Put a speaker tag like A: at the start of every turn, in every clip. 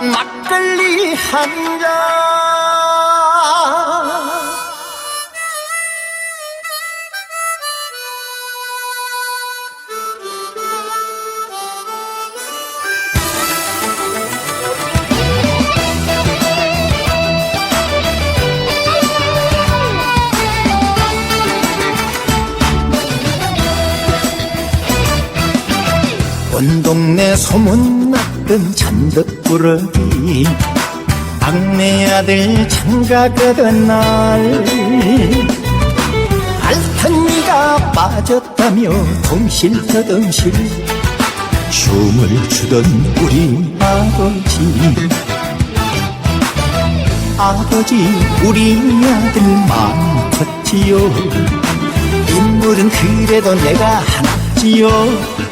A: 막걸리 한 잔. 온 동네 소문났던 잔득꾸러기. 막내 아들 장가가던 날. 알턴니가 빠졌다며 덩실더덩실 춤을 추던 우리 아버지. 아버지 우리 아들 마음 컸지요. 인물은 그래도 내가 하나지요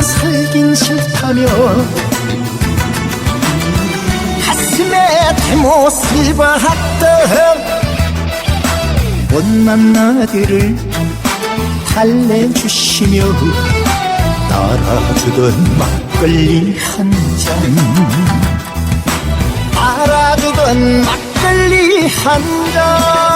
A: 살긴 싫다며 가슴에 대못을 박던 못난 아들을 달래주시며 따라주던 막걸리 한잔. 알아주던 막걸리 한잔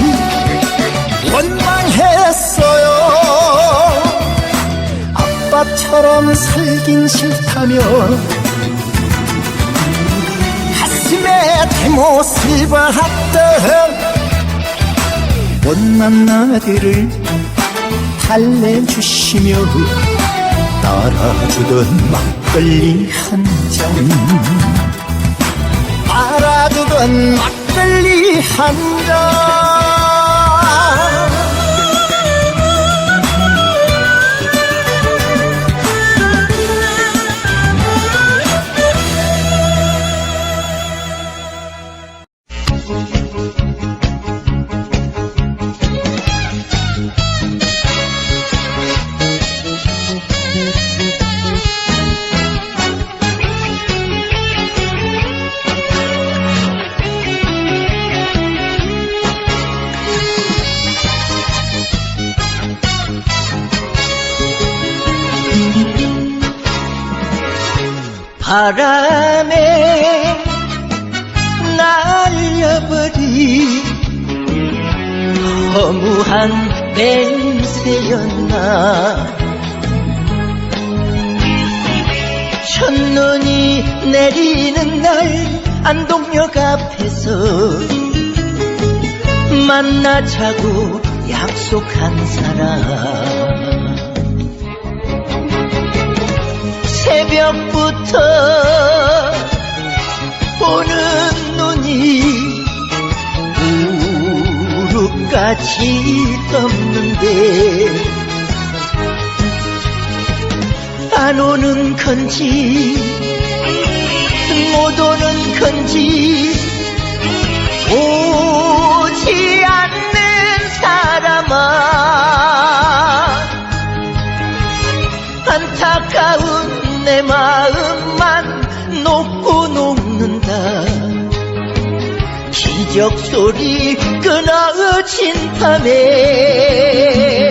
A: 아빠처럼 살긴 싫다며. 가슴에 대못을 박던 못난 아들을 달래주시며 따라주던 막걸리 한 잔. 알아주던 막걸리 한잔
B: 바람에 날려버린 허무한 냄새였나? 첫눈이 내리는 날 안동역 앞에서 만나자고 약속한 사람. 새벽부터
A: 무릎까지 덮는데 안 오는 건지 못 오는 건지 기적 소리 끊어진 밤에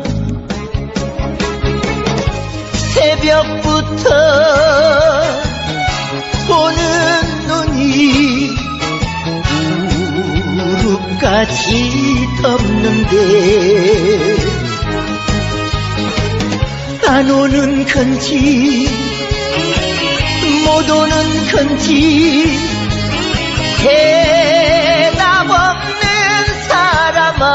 A: 새벽부터 보는 눈이 무릎까지 덮는데 안 오는 건지 못 오는 건지 대답 없는 사람아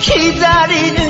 A: 기다리는